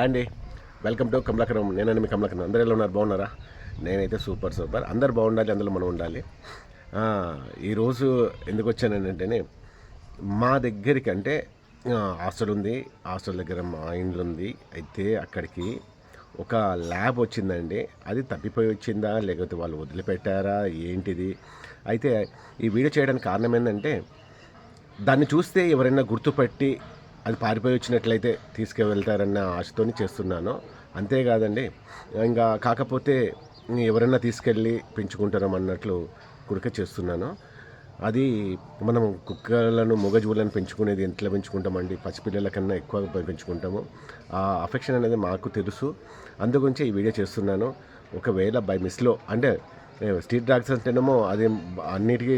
Hi అండి. Welcome to కమలకరం నేనండి మీ కమలకరం అందరూ ఎలా ఉన్నారు? బాగున్నారా? నేనైతే సూపర్ సూపర్. అందరు బాగుండాలి అందులో మనం ఉండాలి. ఈరోజు ఎందుకు వచ్చానంటే మా దగ్గరికి అంటే హాస్టల్ ఉంది. హాస్టల్ దగ్గర మా ఇండ్లు ఉంది. అయితే అక్కడికి ఒక ల్యాబ్ వచ్చిందండి. అది తప్పిపోయి వచ్చిందా? లేకపోతే వాళ్ళు వదిలిపెట్టారా? ఏంటిది? అయితే ఈ వీడియో చేయడానికి కారణం ఏంటంటే దాన్ని చూస్తే ఎవరైనా గుర్తుపట్టి అది పారిపోయి వచ్చినట్లయితే తీసుకువెళ్తారన్న ఆశతోని చేస్తున్నాను. అంతేకాదండి ఇంకా కాకపోతే ఎవరైనా తీసుకెళ్ళి పెంచుకుంటారం అన్నట్లు కుడక చేస్తున్నాను. అది మనం కుక్కలను మొగజువులను పెంచుకునేది ఎంతలో పెంచుకుంటామండి? పసిపిల్లల కన్నా ఎక్కువ పెంచుకుంటాము. ఆ అఫెక్షన్ అనేది మాకు తెలుసు. అందుగురించి ఈ వీడియో చేస్తున్నాను. ఒకవేళ బై మిస్లో అంటే స్ట్రీట్ డాగ్స్ అంటేనేమో అది అన్నిటికీ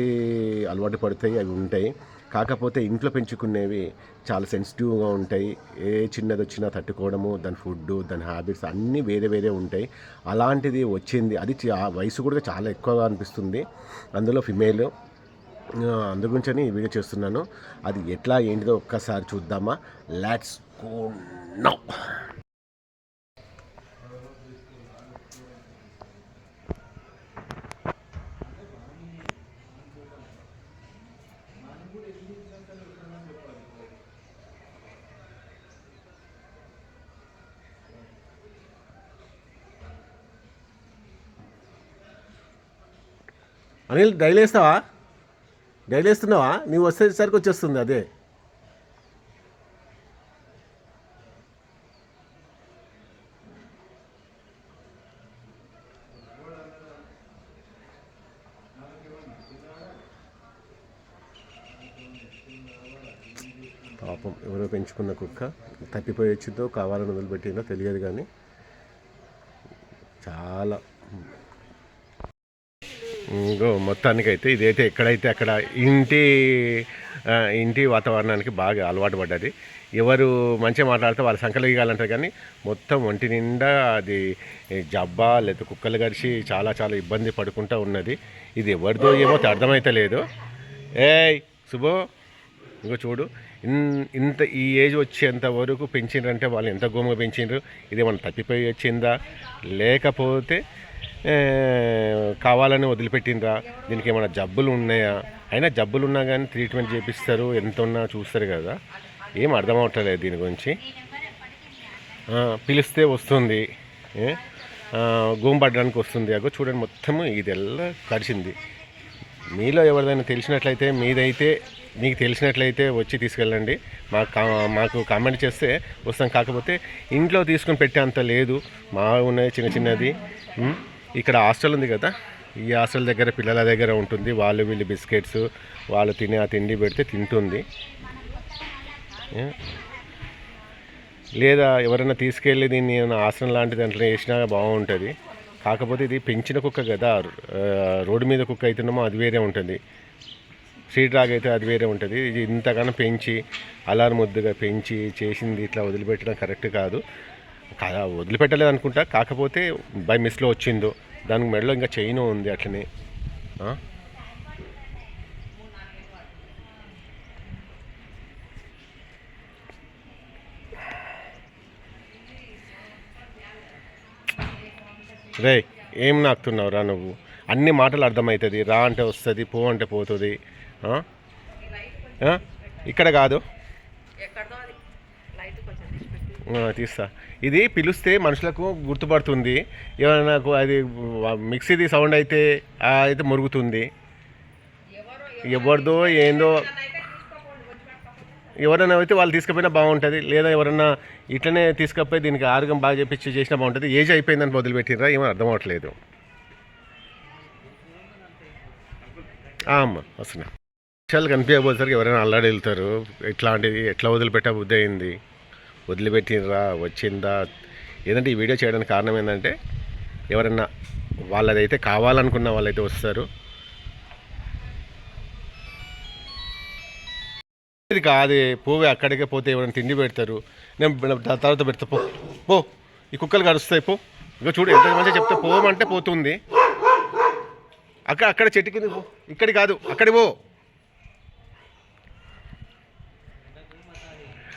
అలవాటు పడతాయి అవి ఉంటాయి. కాకపోతే ఇంట్లో పెంచుకునేవి చాలా సెన్సిటివ్గా ఉంటాయి. ఏ చిన్నది వచ్చినా తట్టుకోవడము దాని ఫుడ్ దాని హ్యాబిట్స్ అన్నీ వేరే వేరే ఉంటాయి. అలాంటిది వచ్చింది. అది వయసు కూడా చాలా ఎక్కువగా అనిపిస్తుంది. అందులో ఫిమేల్ అందుగురించని వీడియో చేస్తున్నాను. అది ఎట్లా ఏంటిదో ఒక్కసారి చూద్దామా. లాట్స్ గో అనిల్ డైలీ వేస్తావా? డైలీ వేస్తున్నావా? నువ్వు వచ్చేసరికి వచ్చేస్తుంది అదే. పాపం ఎవరో పెంచుకున్న కుక్క తప్పిపోయి వచ్చిందో కావాలని వదిలిపెట్టిందో తెలియదు కానీ చాలా ఇంకో మొత్తానికైతే ఇదైతే ఎక్కడైతే అక్కడ ఇంటి ఇంటి వాతావరణానికి బాగా అలవాటు పడ్డది. ఎవరు మంచిగా మాట్లాడితే వాళ్ళ సంకలు ఇవ్వాలంటారు కానీ మొత్తం ఒంటి నిండా అది జబ్బా లేదా కుక్కలు గడిచి చాలా చాలా ఇబ్బంది పడుకుంటూ ఉన్నది. ఇది ఎవరిదో ఏమో అర్థమైతే లేదు ఏ శుభో ఇంకో చూడు. ఇన్ ఇంత ఈ ఏజ్ వచ్చేంత వరకు పెంచిండ్రంటే వాళ్ళు ఎంత గోముగా పెంచిండ్రు ఇది ఏమన్నా తప్పిపోయి వచ్చిందా? లేకపోతే కావాలని వదిలిపెట్టిండ్రా? దీనికి ఏమైనా జబ్బులు ఉన్నాయా? అయినా జబ్బులు ఉన్నా కానీ ట్రీట్మెంట్ చేపిస్తారు. ఎంత ఉన్నా చూస్తారు కదా. ఏం అర్థం అవట్లేదు దీని గురించి. పిలిస్తే వస్తుంది. ఏ? వస్తుంది. అగో చూడండి మొత్తం ఇదెల్లా కరిచింది. మీలో ఎవరిదైనా తెలిసినట్లయితే మీదైతే మీకు తెలిసినట్లయితే వచ్చి తీసుకెళ్ళండి. మాకు మాకు కామెంట్ చేస్తే వస్తాం. కాకపోతే ఇంట్లో తీసుకొని పెట్టే అంత లేదు. మా ఉన్నాయి చిన్న చిన్నది. ఇక్కడ హాస్టల్ ఉంది కదా ఈ హాస్టల్ దగ్గర పిల్లల దగ్గర ఉంటుంది. వాళ్ళు వీళ్ళు బిస్కెట్స్ వాళ్ళు తినే ఆ తిండి పెడితే తింటుంది. లేదా ఎవరైనా తీసుకెళ్ళి దీన్ని హాస్టల్ ఆసనం లాంటి దాంట్లో వేసినా బాగుంటుంది. కాకపోతే ఇది పెంచిన కుక్క కదా రోడ్డు మీద కుక్క అయితేనేమో అది వేరే ఉంటుంది. స్ట్రీట్ రాగ్ అయితే అది వేరే ఉంటుంది. ఇది ఇంతగానో పెంచి అలారం ముద్దుగా పెంచి చేసింది ఇట్లా వదిలిపెట్టడం కరెక్ట్ కాదు. వదిలిపెట్టలేదు అనుకుంటా కాకపోతే బై మిస్లో వచ్చిందో దానికి మెడలో ఇంకా చైన్ ఉంది అట్లనే? రే ఏం నాకుతున్నావు రా నువ్వు? అన్ని మాటలు అర్థమవుతుంది. రా అంటే వస్తుంది పో అంటే పోతుంది? ఇక్కడ కాదు. తీస్తా. ఇది పిలిస్తే మనుషులకు గుర్తుపడుతుంది. ఏమైనా నాకు అది మిక్సీది సౌండ్ అయితే అయితే మురుగుతుంది. ఎవరిదో ఏందో ఎవరైనా అయితే వాళ్ళు తీసుకుపోయినా బాగుంటుంది. లేదా ఎవరైనా ఇట్లనే తీసుకపోయి దీనికి ఆరోగ్యం బాగా చెప్పించి చేసినా బాగుంటుంది. ఏజ్ అయిపోయిందని వదిలిపెట్టినరా ఏమో అర్థం అవ్వట్లేదు. ఆ అమ్మ వస్తున్నా. విషయాలు కనిపించబోసరికి ఎవరైనా అల్లాడి వెళ్తారు ఎట్లాంటిది ఎట్లా వదిలిపెట్టా బుద్ధి అయింది వదిలిపెట్టినరా వచ్చిందా? ఏంటంటే ఈ వీడియో చేయడానికి కారణం ఏంటంటే ఎవరన్నా వాళ్ళదైతే కావాలనుకున్న వాళ్ళైతే వస్తారు. ఇది కాదు పోవే అక్కడికే పోతే ఎవరైనా తిండి పెడతారు. నేను తర్వాత పెడతా పో పో. ఈ కుక్కలు కరుస్తాయి పో. ఇంకా చూడు ఎంత మంచిగా చెప్తే పోమంటే పోతుంది. అక్కడ అక్కడ చెట్టు కింద పో. ఇక్కడి కాదు అక్కడి పో.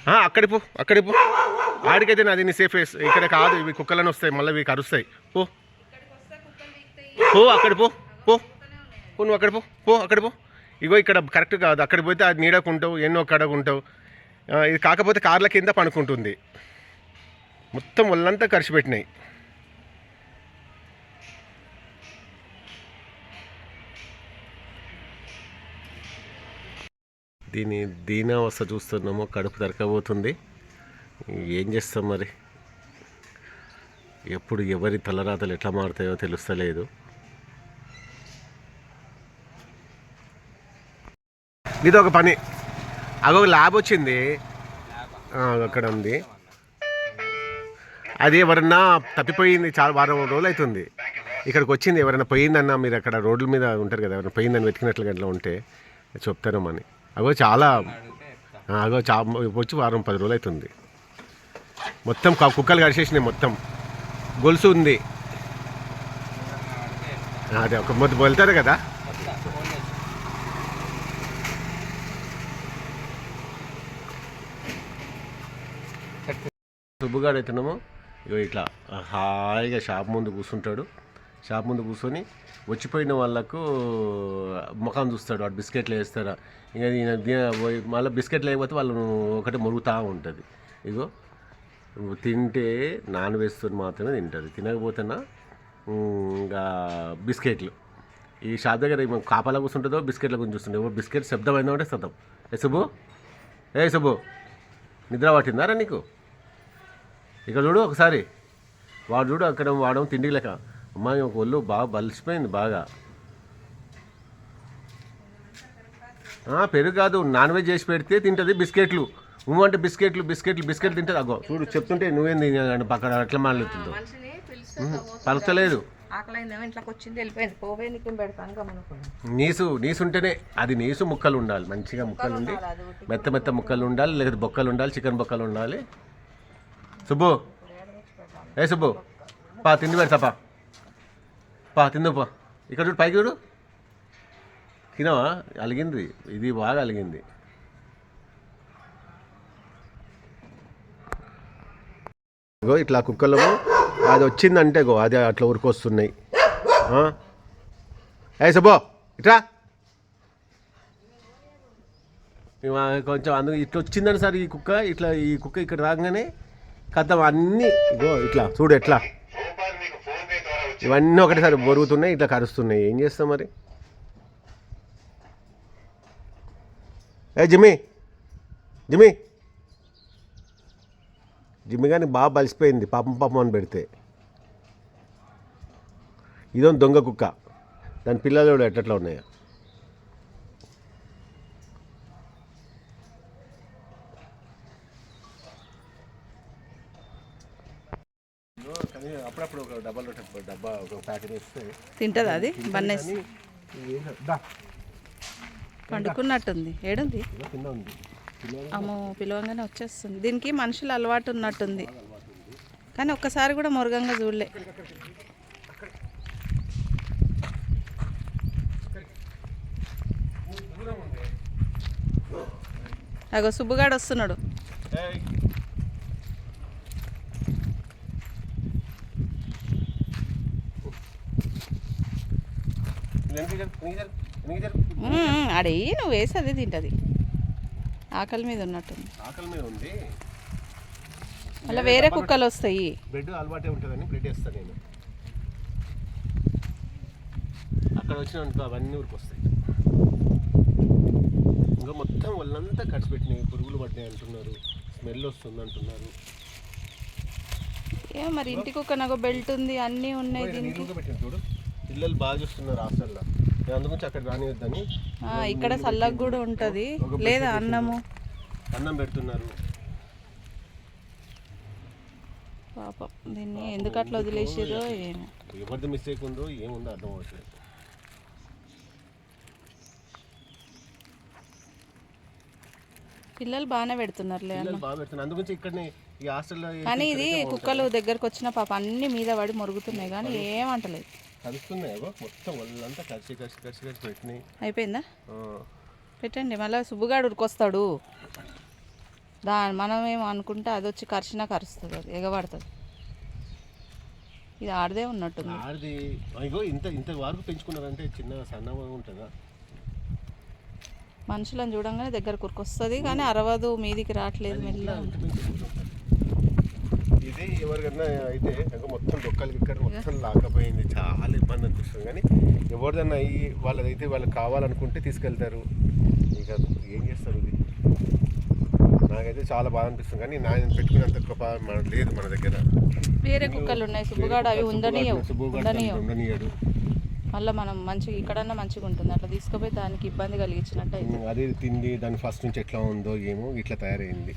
అక్కడి పో అక్కడి పో. ఆడికైతే నాది నీ సేఫ్ ఇక్కడ కాదు ఇవి కుక్కలను వస్తాయి మళ్ళీ ఇవి కరుస్తాయి. పో. పో అక్కడ పో పో. పో నువ్వు అక్కడ పో పో అక్కడ పో. ఇగో ఇక్కడ కరెక్ట్ కాదు. అక్కడ పోతే అది నీడకుంటావు ఎన్నో కడకుంటావు ఇది కాకపోతే కార్ల కింద పనుకుంటుంది. మొత్తం ఒళ్ళంతా ఖర్చు పెట్టినాయి దీని దీనావస్థ చూస్తున్నామో కడుపు తరకబోతుంది. ఏం చేస్తాం మరి? ఎప్పుడు ఎవరి తలరాతలు ఎట్లా మారుతాయో తెలుస్తలేదు. ఇది ఒక పని. అగో ల్యాబ్ వచ్చింది. అక్కడ ఉంది. అది ఎవరన్నా తప్పిపోయింది చాలా వారం రోజులు అవుతుంది. ఇక్కడికి వచ్చింది ఎవరైనా పోయిందన్నా మీరు అక్కడ రోడ్ల మీద ఉంటారు కదా ఎవరైనా పోయిందని వెతికినట్లుగా అట్లా ఉంటే చెప్తారేమని అగో చాలా అగో చా వచ్చి వారం పది రోజులు అవుతుంది మొత్తం కుక్కలు కడిచేసినాయి మొత్తం. గొలుసు ఉంది. అదే ఒక మొత్తం వెళ్తారు కదా? సుబ్బుగాడు అయితేనేమో ఇగో ఇట్లా హాయిగా షాప్ ముందు కూర్చుంటాడు. షాప్ ముందు కూర్చొని వచ్చిపోయిన వాళ్ళకు ముఖం చూస్తాడు వాడు బిస్కెట్లు వేస్తారా ఇంకా ఈయన మళ్ళీ బిస్కెట్లు లేకపోతే వాళ్ళు ఒకటి మురుగుతూ ఉంటుంది. ఇగో తింటే నాన్ వేస్తూ మాత్రమే తింటుంది. తినకపోతేనా? ఇంకా బిస్కెట్లు. ఈ షాప్ దగ్గర ఏమో కాపాలా కూర్చుంటుందో బిస్కెట్ల గురించి చూస్తుండే ఓ బిస్కెట్ శబ్దం అయిందో అంటే శబ్దం. ఏ శుభు ఏ శుభు నిద్ర పట్టిందారా నీకు? ఇక్కడ చూడు ఒకసారి. వాడు చూడు అక్కడ వాడడం తిండి లెక్క అమ్మాయి ఒక ఒళ్ళు బాగా బలిసిపోయింది బాగా. పెరుగు కాదు నాన్ వెజ్ చేసి పెడితే తింటుంది బిస్కెట్లు. నువ్వు అంటే బిస్కెట్లు బిస్కెట్లు బిస్కెట్లు తింటుంది. అగో చూడు చెప్తుంటే నువ్వేంది పక్కన అట్లా మాట్లాడుతుందో పలకలేదు. నీసు నీసు ఉంటేనే అది నీసు ముక్కలు ఉండాలి మంచిగా ముక్కలు ఉండి మెత్త మెత్త ముక్కలు ఉండాలి. లేదా బొక్కలు ఉండాలి చికెన్ బొక్కలు ఉండాలి. సుబ్బు. ఏ సుబ్బు పా తిండి పెడతా పా పా పా. ఇక్కడ చూడు పైకి చూడు. తినవా? అలిగింది. ఇది బాగా అలిగింది. ఇట్లా కుక్కలు అది వచ్చిందంటే గో అది అట్లా ఉరికొస్తున్నాయి. ఏ సుబ్బు ఇట్రా. కొంచెం అందుకు ఇట్లా వచ్చిందని సార్ ఈ కుక్క. ఇట్లా ఈ కుక్క ఇక్కడ రాగానే కథం అన్నీ ఇగో ఇట్లా చూడు ఎట్లా. ఇవన్నీ ఒకటేసారి బొరుగుతున్నాయి ఇట్లా కరుస్తున్నాయి. ఏం చేస్తాం మరి? ఏ జిమ్మి. జిమ్మి. జిమ్మి కానీ బాగా బలిసిపోయింది. పాపం పాపం అని పెడితే. ఇదో దొంగ కుక్క. దాని పిల్లలు కూడా ఎట్లా ఉన్నాయో అప్పుడప్పుడు ఒక డబ్బాలో డబ్బా ఒక ప్యాకెట్ వేస్తే తింటుంది అది? బన్నేసి దా. పండుకున్నట్టుంది. ఏడుంది? కింద ఉంది అమ్మో పిలవంగానే వచ్చేస్తుంది. దీనికి మనుషులు అలవాటు ఉన్నట్టుంది. కానీ ఒక్కసారి కూడా మురుగంగా చూడలే. అగో సుబ్బుగాడు వస్తున్నాడు. అడేయి నువ్వు వేసి అదే తింటుంది. ఆకలి మీద ఉన్నట్టుంది. ఆకలి మీద ఉంది మళ్ళీ వేరే కుక్కలు వస్తాయి బ్రెడ్ అలవాటే ఉంటుందని బ్రెడ్ వేస్తాను నేను. అక్కడ వచ్చిన అవన్నీ ఊరికి వస్తాయి ఇంకా మొత్తం వాళ్ళంతా ఖర్చు పెట్టినాయి. పురుగులు పట్టినాయి అంటున్నారు. స్మెల్ వస్తుంది అంటున్నారు. ఏ మరి ఇంటి కుక్క నాకు బెల్ట్ ఉంది అన్నీ ఉన్నాయి దీనికి. చూడు. పిల్లలు బాగా చూస్తున్నారు హాస్టల్లో. అందుగురించి అక్కడ రానివద్దని ఇక్కడ చల్లగా కూడా ఉంటుంది. లేదా అన్నము. అన్నం పెడుతున్నారు. పాపం దీన్ని ఎందుకు అట్లా వదిలేసిరో ఏమో. ఎవరిది మిస్టేక్ ఉందో ఏముందో అర్థం అవ్వట్లేదు. పిల్లలు బాగానే పెడుతున్నారులే అందుగురించి ఇక్కడనే ఈ హాస్టల్లో కానీ ఇది కుక్కలు దగ్గరకు వచ్చిన పాప అన్ని మీద పడి మొరుగుతున్నాయి. కానీ ఏమంటలేదు. కలుస్తున్నాయి మొత్తం వాళ్ళంతా కలిసి కలిసి కలిసి కలిసి పెట్టినాయి. అయిపోయిందా? పెట్టండి మళ్ళీ సుబ్బుగాడు ఉరికొస్తాడు. దా మనమేమో అనుకుంటే అది వచ్చి కరిచినా కరుస్తుంది అది ఎగబడుతుంది. ఇది ఆడదే ఉన్నట్టుంది. ఆడిది అయ్యో ఇంత ఇంత వరకు పెంచుకున్నారంటే చిన్న సన్నగా ఉంటుందా? మనుషులను చూడంగానే దగ్గర కురుకొస్తుంది కానీ అరవదు మీదికి రావట్లేదు మెల్ల ఇది ఎవరికన్నా అయితే మొత్తం డొక్కలకి ఇక్కడ మొత్తం లాకపోయింది. చాలా ఇబ్బంది అనిపిస్తుంది. కానీ ఎవరిదన్నా అయ్యి వాళ్ళదైతే వాళ్ళకి కావాలనుకుంటే తీసుకెళ్తారు. ఇక ఏం చేస్తారు ఇది? నాకైతే చాలా బాధ అనిపిస్తుంది. కానీ నా పెట్టుకున్నంత గొప్ప మన లేదు మన దగ్గర. వేరే కుక్కలు ఉన్నాయి. సుబ్బుగాడు అవి ఉండనియడు. మళ్ళీ మనం మంచిగా ఇక్కడన్నా మంచిగా ఉంటుంది. అట్లా తీసుకుపోయి దానికి ఇబ్బంది కలిగించినట్టు అదే తిండి దాని ఫస్ట్ నుంచి ఎట్లా ఉందో ఏమో ఇట్లా తయారైంది.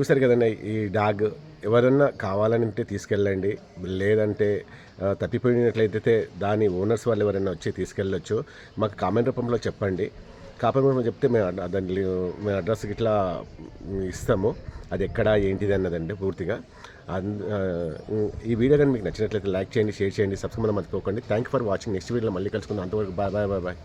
చూసారు కదండి ఈ డాగ్. ఎవరన్నా కావాలని తీసుకెళ్ళండి. లేదంటే తప్పిపోయినట్లయితే దాని ఓనర్స్ వాళ్ళు ఎవరైనా వచ్చి తీసుకెళ్ళొచ్చు. మాకు కామెంట్ రూపంలో చెప్పండి. కామెంట్ రూపంలో చెప్తే మేము దాన్ని దాని మేము అడ్రస్ ఇట్లా ఇస్తాము. అది ఎక్కడ ఏంటిది అన్నదండి పూర్తిగా. అంద- ఈ వీడియో కానీ మీకు నచ్చినట్లయితే లైక్ చేయండి షేర్ చేయండి సబ్స్క్రైబ్ మర్చిపోకండి. Thank you for watching next వీడియోలో మళ్ళీ కలుసుకుందాం. అంతవరకు బాయ్ బాయ్ బాయ్ బాయ్